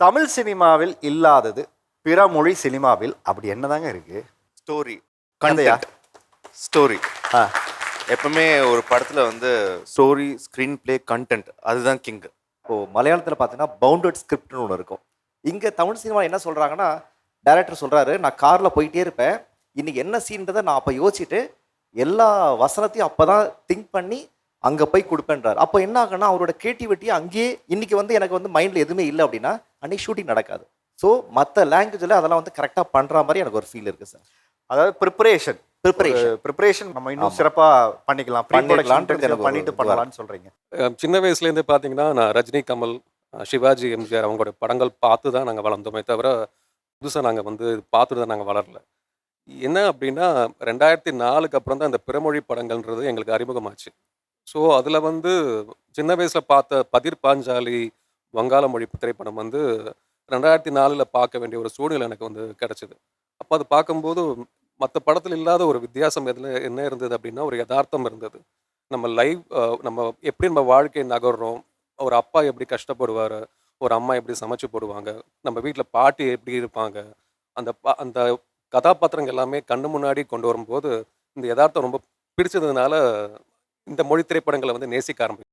தமிழ் சினிமாவில் இல்லாதது பிற மொழி சினிமாவில் அப்படி என்னதாங்க இருக்கு? ஸ்டோரி? கதையா? ஸ்டோரி ஆ. எப்பவுமே ஒரு படத்துல வந்து ஸ்டோரி ஸ்க்ரீன் பிளே கண்டென்ட் அதுதான் கிங் இப்போ மலையாளத்தில் பார்த்தீங்கன்னா பவுண்டட் ஸ்கிரிப்ட்னு ஒன்று இருக்கும். இங்கே தமிழ் சினிமா என்ன சொல்கிறாங்கன்னா டைரக்டர் சொல்கிறாரு நான் காரில் போயிட்டே இருப்பேன். இன்னைக்கு என்ன சீன்றதை நான் அப்போ யோசிச்சுட்டு எல்லா வசனத்தையும் அப்போ தான் திங்க் பண்ணி அங்கே போய் கொடுப்பேன்றார். அப்போ என்ன ஆகுன்னா அவரோட கிரியேட்டிவிட்டி அங்கேயே இன்னைக்கு வந்து எனக்கு வந்து மைண்டில் எதுவுமே இல்லை அப்படின்னா அன்னைக்கு ஷூட்டிங் நடக்காது. ஸோ மற்ற லாங்குவேஜில் அதெல்லாம் வந்து கரெக்டாக பண்ணுற மாதிரி எனக்கு ஒரு ஃபீல் இருக்குது சார் அதாவது ப்ரிப்பரேஷன் ப்ரிப்பரேஷன் ப்ரிப்பரேஷன் நம்ம இன்னும் ஆமா. சிறப்பா பண்ணிக்கலாம். பண்ணிட்டு பண்ணலாம்னு சொல்றீங்க. அஹ் சின்ன வயசுலேருந்தே பார்த்தீங்கன்னா நான் ரஜினி கமல் சிவாஜி எம்ஜிஆர் அவங்களோட படங்கள் பார்த்து தான் நாங்கள் வளர்ந்தோமே தவிர புதுசாக நாங்கள் வந்து பார்த்துட்டு தான் நாங்கள் வளரல. என்ன அப்படின்னா ரெண்டாயிரத்தி நாலுக்கு அப்புறம் தான் இந்த பிறமொழி படங்கள்ன்றது எங்களுக்கு அறிமுகமாச்சு. ஸோ அதில் வந்து சின்ன வயசில் பார்த்த பதிர் பாஞ்சாலி வங்காள மொழி திரைப்படம் வந்து ரெண்டாயிரத்தி நாலில் பார்க்க வேண்டிய ஒரு சூழ்நிலை எனக்கு வந்து கிடச்சிது. அப்போ அது பார்க்கும்போது மற்ற படத்தில் இல்லாத ஒரு வித்தியாசம் எதில் என்ன இருந்தது அப்படின்னா ஒரு யதார்த்தம் இருந்தது. நம்ம லைவ் நம்ம எப்படி நம்ம வாழ்க்கை நகர்றோம் ஒரு அப்பா எப்படி கஷ்டப்படுவார் ஒரு அம்மா எப்படி சமைச்சு போடுவாங்க நம்ம வீட்டில் பாட்டி எப்படி இருப்பாங்க அந்த பா அந்த கதாபாத்திரங்கள் எல்லாமே கண்ணு முன்னாடி கொண்டு வரும்போது இந்த யதார்த்தம் ரொம்ப பிடிச்சதுனால இந்த மொழி திரைப்படங்களை வந்து நேசிக்க ஆரம்பிக்கும்.